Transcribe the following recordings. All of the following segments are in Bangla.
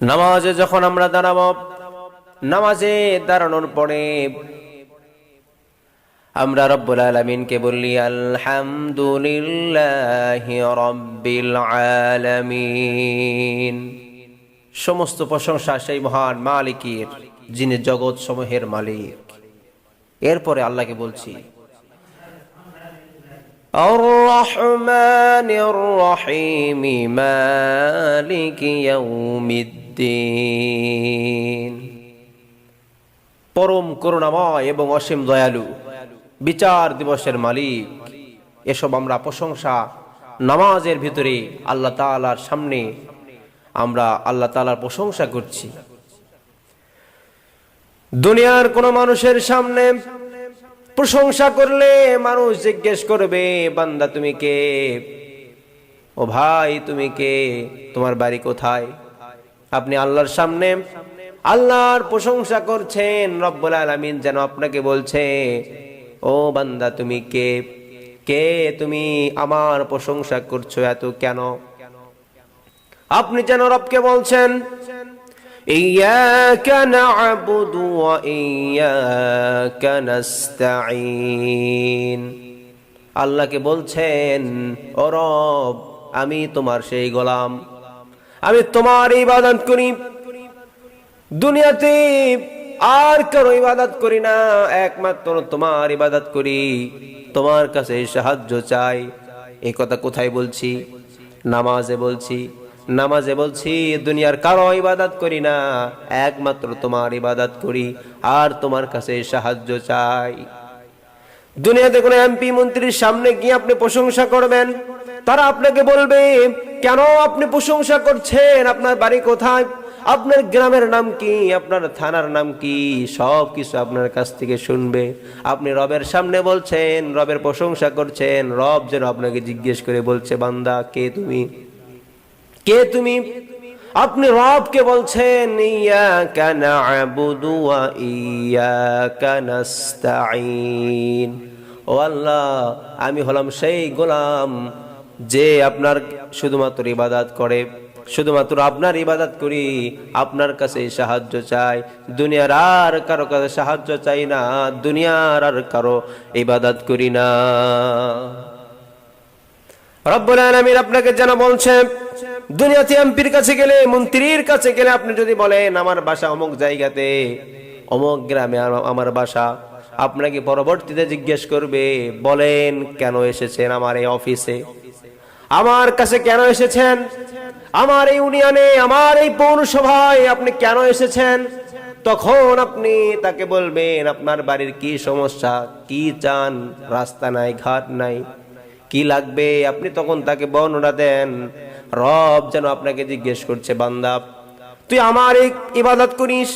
নামাজে যখন আমরা দাঁড়াবো নামাজে দাঁড়ানোর পরে আমরা রব্বুল আলমিনকে বললি আলহামদুলিল্লাহ রব্বিল আলামিন সমস্ত প্রশংসা সেই মহান মালিকের যিনি জগৎ সমূহের মালিক এরপরে আল্লাহকে বলছি الرحمن الرحيم مالك يوم الدين পরম করুণাময় এবং অসীম দয়ালু, বিচার দিবসের মালিক। এসব আমরা প্রশংসা নামাজের ভিতরে আল্লাহ তাআলার সামনে আমরা আল্লাহ তাআলার প্রশংসা করছি। দুনিয়ার কোনো মানুষের সামনে প্রশংসা করলে মানুষ জিজ্ঞেস করবে, বান্দা তুমি কে? ও ভাই তুমি কে? তোমার বাড়ি কোথায়? আপনি আল্লাহর সামনে আল্লাহর প্রশংসা করছেন রব্বুল আলামিন যেন আপনাকে বলছে ও বান্দা তুমি কে কে তুমি আমার প্রশংসা করছো এত কেন আপনি যেন রবকে বলছেন إياك نعبد وإياك نستعين আল্লাহকে বলছেন ও রব আমি তোমার সেই গোলাম আমি তোমার ইবাদত করি। দুনিয়াতে আর কারও ইবাদত করি না, একমাত্র তোমার ইবাদত করি। তোমার কাছে সাহায্য চাই। এই কথা কোথায় বলছি? নামাজে বলছি। নামাজে বলছি, দুনিয়ার কারও ইবাদত করি না, একমাত্র তোমার ইবাদত করি আর তোমার কাছে সাহায্য চাই। দুনিয়াতে কোনো এমপি, মন্ত্রীর সামনে গিয়ে আপনি প্রশংসা করবেন। তারা আপনাকে বলবে, কেন আপনি প্রশংসা করছেন? আপনার বাড়ি কোথায়? আপনার গ্রামের নাম কি? আপনার থানার নাম কি? সব কিছু আপনার কাছ থেকে শুনবে। আপনি রবের সামনে বলছেন, রবের প্রশংসা করছেন, রব যেন আপনাকে জিজ্ঞেস করে বলছে, বান্দা, কে তুমি? কে তুমি? আপনি রবকে বলছেন ইয়াকা না'বুদু ওয়া ইয়াকা নাস্তাঈন ও আল্লাহ, আমি হলাম সেই গোলাম যে আপনার শুধুমাত্র ইবাদত করে, শুধুমাত্র আপনার ইবাদত করি, আপনার কাছে সাহায্য চাই। দুনিয়ার আর কারও কাছে সাহায্য চাই না, দুনিয়ার আর কারও ইবাদত করি না। এমপির কাছে গেলে, মন্ত্রীর কাছে গেলে আপনি যদি বলেন, আমার বাসা অমুক জায়গাতে, অমুক গ্রামে আমার বাসা। আপনাকে পরবর্তীতে জিজ্ঞেস করবে, বলেন কেন এসেছেন আমার এই অফিসে? আমার কাছে কেন এসেছেন? আমার এই ইউনিয়নে আমার এই পৌরসভায় আপনি কেন এসেছেন? তখন আপনি তাকে বলবেন, আপনার বাড়ির কি সমস্যা? কি চান? রাস্তা নাই, ঘাট নাই। কি লাগবে? আপনি তখন তাকে বর্ণনা দেন, রব যেন আপনাকে জিজ্ঞেস করছে, বান্দা, তুই আমার এই ইবাদত করিস,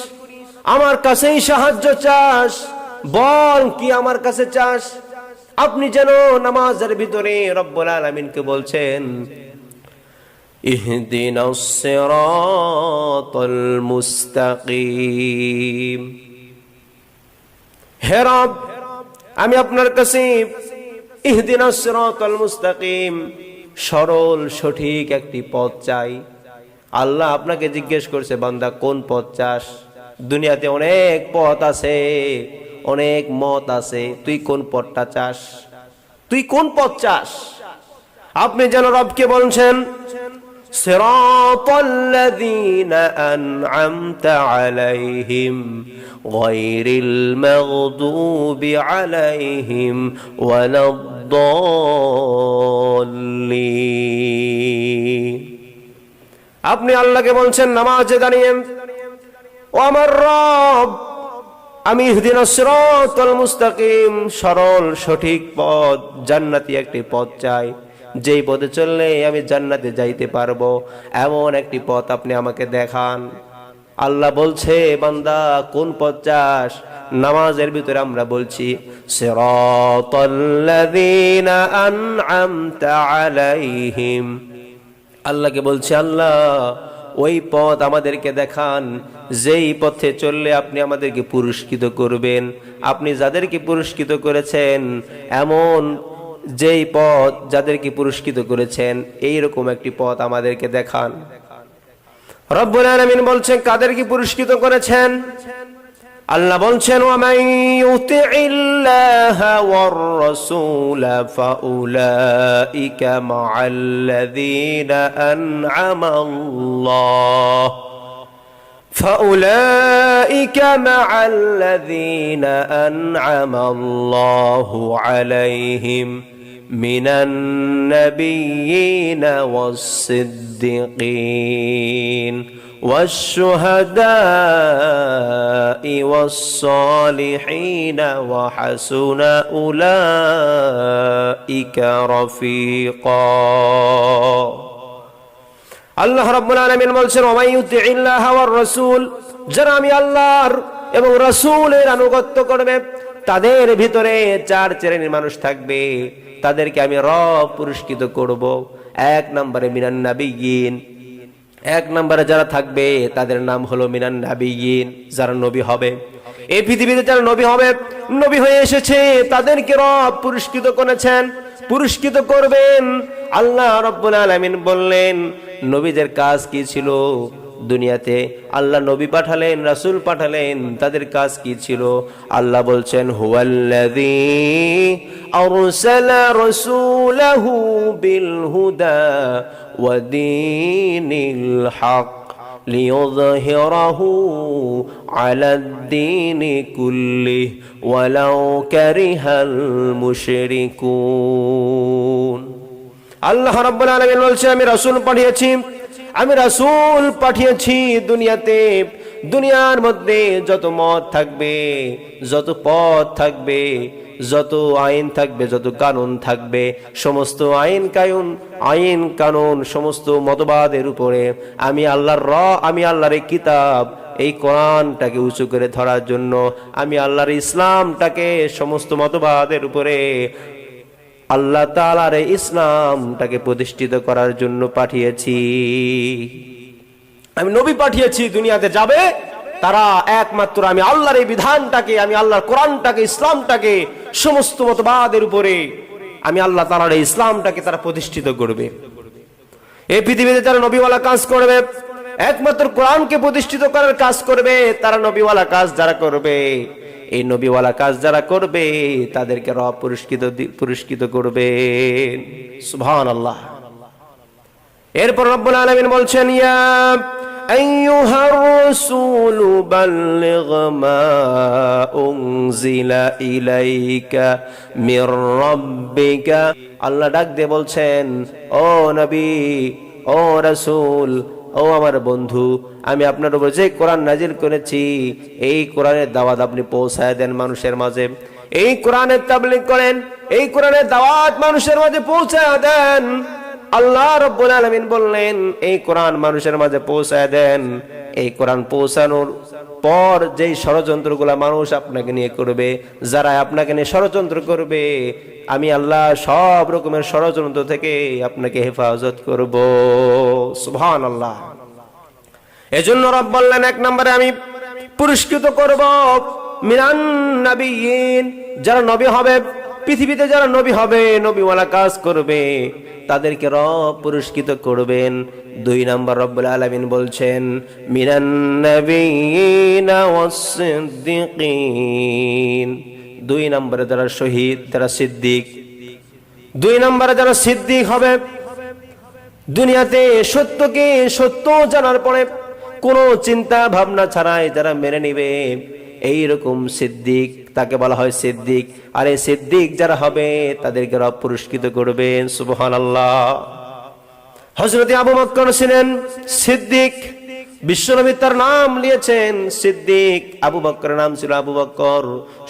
আমার কাছেই সাহায্য চাস, বল কি আমার কাছে চাস? আপনি যেন নামাজের ভিতরে রব্বুল আলামিনকে বলছেন اهدنا الصراط المستقيم হে রব আমি আপনার কাছে ইহদিনা সিরাতাল মুস্তাকিম সরল সঠিক একটি পথ চাই আল্লাহ আপনাকে জিজ্ঞেস করছে বান্দা কোন পথ চাস দুনিয়াতে অনেক পথ আছে অনেক মত আছে তুই কোন পথটা চাস তুই কোন পথ চাস আপনি যেন রবকে বলছেন صراط الذين أنعمت عليهم غير المغضوب عليهم ولا الضالين আপনি আল্লাহকে বলছেন নামাজে দাঁড়িয়ে ও আমার রব আমি ইহদিনা সিরাতাল মুস্তাকিম, সরল, সঠিক পথ, জান্নাতি একটি পথ চাই। যেই পথে চললে আমি জান্নাতে যাইতে পারব, এমন একটি পথ আপনি আমাকে দেখান। আল্লাহ বলছে, বান্দা, কোন পথ চাস? নামাজের ভিতরে আমরা বলছি আলাইহিম। আল্লাহকে বলছি, আল্লাহ ওই পথ আমাদেরকে দেখান। যেই পথে চললে আপনি আমাদেরকে পুরস্কৃত করবেন। আপনি যাদেরকে পুরস্কৃত করেছেন, এমন যেই পথ যাদেরকে পুরস্কৃত করেছেন এই রকম একটি পথ আমাদেরকে দেখান। রব্বুল আলমিন বলছেন, কাদেরকে পুরস্কৃত করেছেন? আল্লাহ বলছেন ওয়ামান ইউতিইল্লাহা ওয়ার রাসূল ফাউলাইকা মাআল্লাযীনা আন'আমা আল্লাহ فأولئك مع الذين أنعم الله عليهم من النبيين والصديقين والشهداء والصالحين وحسن أولئك رفيقا আল্লাহ রাব্বুল আলামিন বলছেন ওমাই ইউতিইল্লাহ ওয়ার রাসূল যারা আমি আল্লাহর এবং রাসূলের আনুগত্য করবে তাদের ভিতরে চার শ্রেণীর মানুষ থাকবে তাদেরকে আমি রব পুরস্কৃত করব এক নম্বরে মিনান নাবিয়িন এক নম্বরে যারা থাকবে, তাদের নাম হলো মিনান নাবিয়িন যারা নবী হবে। এই পৃথিবীতে যারা নবী হবে, নবী হয়ে এসেছে, তাদেরকে রব পুরস্কৃত করেছেন, পুরস্কৃত করবেন। আল্লাহ রব্বুল আলামিন বললেন, নবীদের কাজ কি ছিল? দুনিয়াতে আল্লাহ নবী পাঠালেন, রাসূল পাঠালেন, তাদের কাজ কি ছিল? আল্লাহ বলছেন, হুয়াল্লাযী আরসালা রাসূলাহু বিল হুদা ওয়া দীনিল হক ليظهره على الدين كله ولو كره المشركون আল্লাহ রাব্বুল আলামিন বলছে আমি রাসূল পাঠিয়েছি আমি রাসূল পাঠিয়েছি দুনিয়াতে দুনিয়ার মধ্যে যত মত থাকবে, যত পথ থাকবে, যত আইন থাকবে, যত কানুন থাকবে, সমস্ত আইন কায়ুন, আইন কানুন, সমস্ত মতবাদের উপরে আমি আল্লাহর র, আমি আল্লাহর কিতাব, এই কোরআনটাকে উঁচু করে ধরার জন্য আমি আল্লাহর ইসলামটাকে সমস্ত মতবাদের উপরে আল্লাহ তালার ইসলামটাকে প্রতিষ্ঠিত করার জন্য পাঠিয়েছি। আমি নবী পাঠিয়েছি, দুনিয়াতে যাবে। তারা একমাত্র আমি আল্লাহর এই বিধানটাকে, আমি আল্লাহর কোরআনটাকে, ইসলামটাকে, সমস্ত মতবাদের উপরে আমি আল্লাহ তালার এই ইসলামটাকে তারা প্রতিষ্ঠিত করবে। এই পৃথিবীতে যারা নবীওয়ালা কাজ করবে, একমাত্র কোরআনকে প্রতিষ্ঠিত করার কাজ করবে, তারা নবীওয়ালা কাজ যারা করবে, এই নবীওয়ালা কাজ যারা করবে, তাদেরকে রব পুরস্কৃত পুরস্কৃত করবে। সুবহান আল্লাহ এরপর রব্বুল আলামিন বলছেন, ইয়া আল্লাহ ডাক দিয়ে বলছেন, ও নবী, ও রসুল, ও আমার বন্ধু, আমি আপনার উপর যে কোরআন নাজিল করেছি, এই কোরআনের দাওয়াত আপনি পৌঁছায় দেন মানুষের মাঝে। এই কোরআনের তাবলিগ করেন, এই কোরআনের দাওয়াত মানুষের মাঝে পৌঁছায় দেন। আল্লাহ রব্বুল আলামিন বললেন, এই কোরআন মানুষের মাঝে পৌঁছায় দেন। এই কোরআন পৌঁছানোর পর যেই ষড়যন্ত্রগুলা মানুষ আপনাকে নিয়ে করবে যারা আপনাকে নিয়ে ষড়যন্ত্র করবে, আমি আল্লাহ সব রকমের ষড়যন্ত্র থেকে আপনাকে হেফাজত করব। সুহান আল্লাহ এজন্য রব বললেন, এক নম্বরে আমি পুরস্কৃত করব মিনান নাবিয়িন যারা নবী হবে পৃথিবীতে যারা নবী হবে, নবীওয়ালা কাজ করবে, তাদেরকে রব পুরস্কৃত করবেন। দুই নম্বর রব্বুল আলামিন বলছেন, মিনান দুই নম্বরে যারা শহীদ, যারা সিদ্দিক। দুই নম্বরে যারা সিদ্দিক হবে, দুনিয়াতে সত্যকে সত্য জানার পরে কোনো চিন্তা ভাবনা ছাড়াই যারা মেনে নিবে। এই রকম সিদ্দিক, তাকে বলা হয় সিদ্দিক। আর এই সিদ্দিক যারা হবে, তাদেরকে রব পুরস্কৃত করবেন সুবহান আল্লাহ হজরতে আবু বক্কর ছিলেন সিদ্দিক। বিশ্বনবী তার নাম নিয়েছেন সিদ্দিক। আবু বক্করের নাম ছিল আবু বক্কর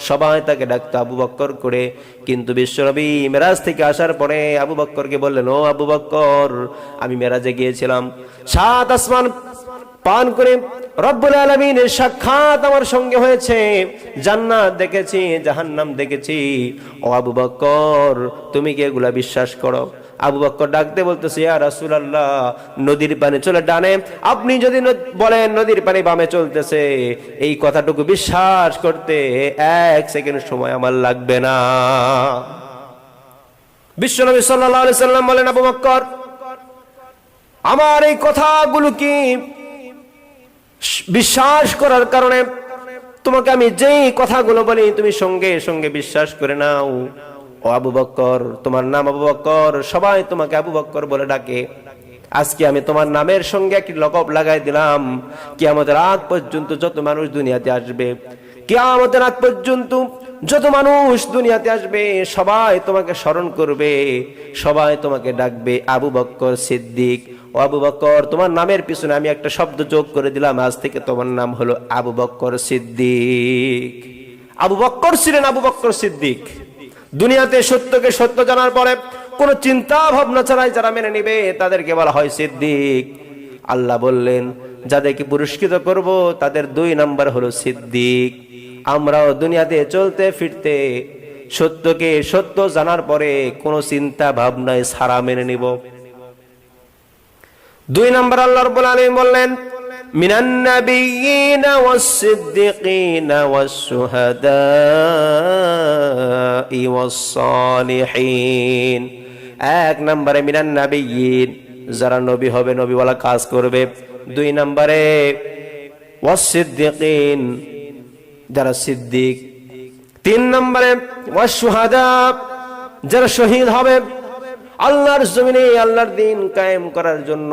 সবাই তাকে ডাকতো আবু বক্কর করে। কিন্তু বিশ্বনবী মেরাজ থেকে আসার পরে আবু বক্করকে বললেন, ও আবু বক্কর আমি মেরাজে গিয়েছিলাম। সাত আসমান পান করে রব্বুল আলমিনের সাক্ষাৎ আমার সঙ্গে হয়েছে। জান্নাত দেখেছি, জাহান্নাম দেখেছি। ও আবু বক্কর তুমি কি এগুলা বিশ্বাস করো? আবু বক্কর ডাকতে বলতেছে, ইয়া রাসূলুল্লাহ, নদীর পানি চলে ডানে। আপনি যদি বলেন, নদীর পানি বামে চলতেছে। এই কথাটুকু বিশ্বাস করতে এক সেকেন্ড সময় আমার লাগবে না। বিশ্বনবী সাল্লাল্লাহু আলাইহি সাল্লাম বলেন, আবু বক্কর আমার এই কথাগুলো কি বিশ্বাস করার কারণে তোমাকে আমি যেই কথাগুলো বলি, তুমি সঙ্গে সঙ্গে বিশ্বাস করে নাও। ও আবু বক্কর, তোমার নাম আবু বক্কর, সবাই তোমাকে আবু বক্কর বলে ডাকে। আজকে আমি তোমার নামের সঙ্গে একটি লকব লাগাই দিলাম। কি আমাদের আগ পর্যন্ত যত মানুষ দুনিয়াতে আসবে কে আমাদের আগ পর্যন্ত যত মানুষ দুনিয়াতে আসবে, সবাই তোমাকে স্মরণ করবে, সবাই তোমাকে ডাকবে, আবু বক্কর সিদ্দিক। ও আবু বক্কর, তোমার নামের পিছনে আমি একটা শব্দ যোগ করে দিলাম, আজ থেকে তোমার নাম হলো আবু বক্কর সিদ্দিক। আবু বক্কর ছিলেন আবু বক্কর সিদ্দিক। দুনিয়াতে সত্যকে সত্য জানার পরে কোন চিন্তা ভাবনা ছাড়াই যারা মেনে নিবে, তাদেরকে বলা হয় সিদ্দিক। আল্লাহ বললেন, যাদেরকে পুরস্কৃত করব, তাদের দুই নাম্বার হলো সিদ্দিক। আমরাও দুনিয়াতে চলতে ফিরতে সত্যকে সত্য জানার পরে কোনো চিন্তা ভাবনায় সারা মেনে নিব। দুই নম্বর আল্লাহ রাব্বুল আলামিন বললেন, মিনান নাবিয়িনা ওয়াস-সিদ্দিকিনা ওয়াস-শুহাদাই ওয়াস-সালিহিন। এক নম্বরে মিনান নাবিয়িন, যারা নবী হবে নবীওয়ালা কাজ করবে। দুই নম্বরে ওয়াস-সিদ্দিকিন যারা সিদ্দিক। তিন নম্বরে যারা শহীদ হবে, আল্লাহর জমিনে আল্লাহর দিন কায়েম করার জন্য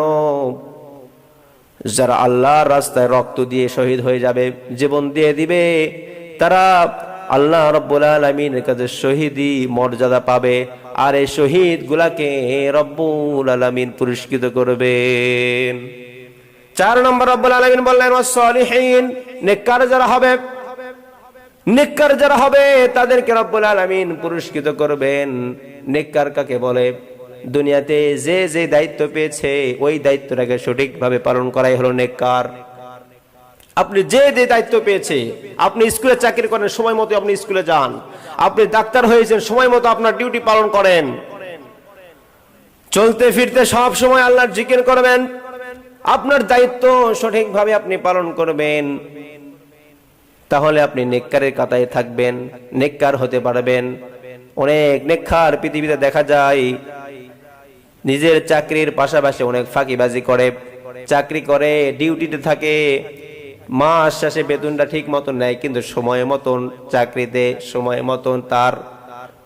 যারা আল্লাহর রাস্তায় রক্ত দিয়ে শহীদ হয়ে যাবে, জীবন দিয়ে দিবে, তারা আল্লাহ রব্বুল আলমিনের কাছে শহীদই মর্যাদা পাবে, আর এই শহীদ গুলাকে রব্বুল আলমিন পুরস্কৃত করবেন চার নম্বর রব্বুল আলমিন বললেন যারা হবে নেককার যারা হবে, তাদেরকে রব্বুল আলামিন পুরস্কৃত করবেন। নেককার কাকে বলে? দুনিয়াতে যে যে দায়িত্ব পেয়েছে, ওই দায়িত্বটাকে সঠিকভাবে পালন করাই হলো নেককার আপনি যে যে দায়িত্ব পেয়েছে, আপনি স্কুলে চাকরি করেন, সময় মতো আপনি স্কুলে যান। আপনি ডাক্তার হয়েছেন, সময় মতো আপনার ডিউটি পালন করেন। চলতে ফিরতে সব সময় আল্লাহর জিকির করবেন। আপনার দায়িত্ব সঠিকভাবে আপনি পালন করবেন। তাহলে আপনি নেককারের কাতায় থাকবেন, নেককার হতে পারবেন। অনেক নেককার পৃথিবীতে দেখা যায়, নিজের চাকরির পাশাপাশি অনেক ফাঁকিবাজি করে। চাকরি করে, ডিউটিতে থাকে, মাস শেষে বেতনটা ঠিক মতন নেয়, কিন্তু সময় মতন চাকরিতে, সময় মতন তার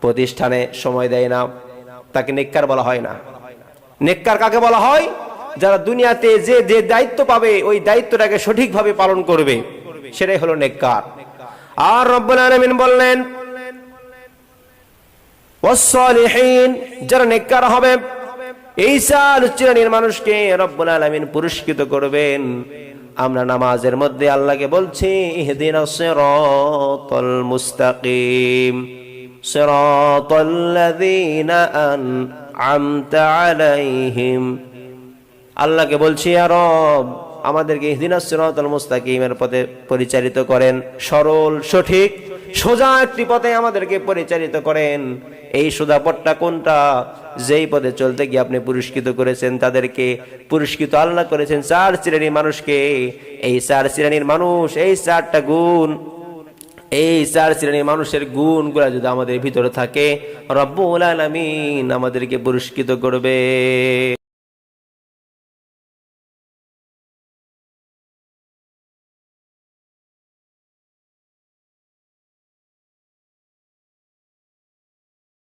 প্রতিষ্ঠানে সময় দেয় না। তাকে নেককার বলা হয় না। নেককার কাকে বলা হয়? যারা দুনিয়াতে যে যে দায়িত্ব পাবে, ওই দায়িত্বটাকে সঠিকভাবে পালন করবে। সেটাই হলো নেককার। আর রব্বুল আলামিন বললেন যারা নেককার হবে, এই সাল শ্রেণির মানুষকে রব্বুল আলামিন পুরস্কৃত করবেন। আমরা নামাজের মধ্যে আল্লাহকে বলছি ইহদিনাস সিরাতাল মুস্তাকিম সিরাতাল লাযীনা আন'আমতা আলাইহিম। আল্লাহকে বলছি আর রব আমাদেরকে ইহদিনাস সিরাতাল মুস্তাকিমের পথে পরিচালিত করেন। সরল, সঠিক, সোজা একটি পথে আমাদেরকে পরিচালিত করেন। এই সোজা পথটা কোনটা? যেই পথে চলতে গিয়ে আপনি পুরস্কৃত করেছেন, তাদেরকে পুরস্কৃত আল্লাহ করেছেন চার শ্রেণির মানুষকে। এই চার শ্রেণির মানুষ, এই চারটা গুণ, এই চার শ্রেণির মানুষের গুণগুলা যদি আমাদের ভিতরে থাকে, রব্বুল আলামিন আমাদেরকে পুরস্কৃত করবে।